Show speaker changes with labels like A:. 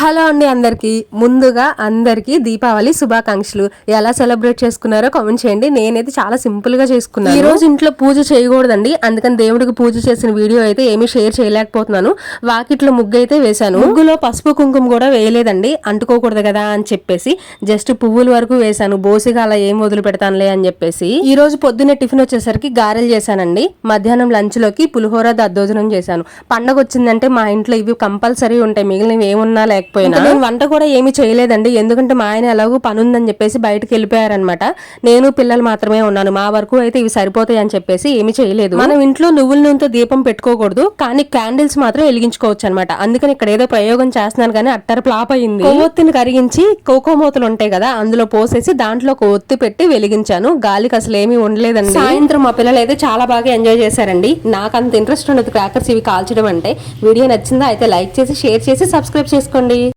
A: Hello అండి అందరికి. ముందుగా అందరికి దీపావళి శుభాకాంక్షలు. ఎలా సెలబ్రేట్ చేసుకున్నారో కామెంట్ చేయండి. నేనైతే చాలా సింపుల్గా చేసుకున్నాను. ఈ రోజు ఇంట్లో పూజ చేయకూడదండి. అందుకని దేవుడికి పూజ చేసిన వీడియో అయితే ఏమీ షేర్ చేయలేకపోతున్నాను. వాకిట్లో ముగ్గు అయితే వేశాను. ముగ్గులో పసుపు కుంకుమ కూడా వేయలేదండి. అంటుకోకూడదు కదా అని చెప్పేసి జస్ట్ పువ్వుల వరకు వేశాను. బోసిగా అలా ఏం వదిలి పెడతానులే అని చెప్పేసి. ఈ రోజు పొద్దున్నే టిఫిన్ వచ్చేసరికి గారెలు చేశానండి. మధ్యాహ్నం లంచ్లోకి పులిహోర దద్దోజనం చేశాను. పండగ వచ్చిందంటే మా ఇంట్లో ఇవి కంపల్సరీ ఉంటాయి. మిగిలినవి ఏమున్నా లేకపోయినా నేను వంట కూడా ఏమీ చేయలేదండి. ఎందుకంటే మా ఆయన ఎలాగో పని ఉందని చెప్పేసి బయటకు వెళ్ళిపోయారనమాట నేను పిల్లలు మాత్రమే ఉన్నాను. మా వరకు అయితే ఇవి సరిపోతాయి అని చెప్పేసి ఏమీ చేయలేదు. మనం ఇంట్లో నువ్వుల నూనెతో దీపం పెట్టుకోకూడదు. కానీ క్యాండిల్స్ మాత్రం వెలిగించుకోవచ్చు అనమాట అందుకని ఇక్కడ ఏదో ప్రయోగం చేస్తున్నాను కానీ అట్టర్ ఫ్లాప్ అయింది. కొవ్వొత్తిని కరిగించి కోకోమూతలు ఉంటాయి కదా అందులో పోసేసి దాంట్లో ఒక ఒత్తి పెట్టి వెలిగించాను. గాలికి అసలు ఏమీ ఉండలేదండి. సాయంత్రం మా పిల్లలు అయితే చాలా బాగా ఎంజాయ్ చేశారండి. నాకు అంత ఇంట్రెస్ట్ ఉండదు క్రాకర్స్ ఇవి కాల్చడం అంటే. వీడియో నచ్చిందా అయితే లైక్ చేసి షేర్ చేసి సబ్స్క్రైబ్ చేసుకోండి.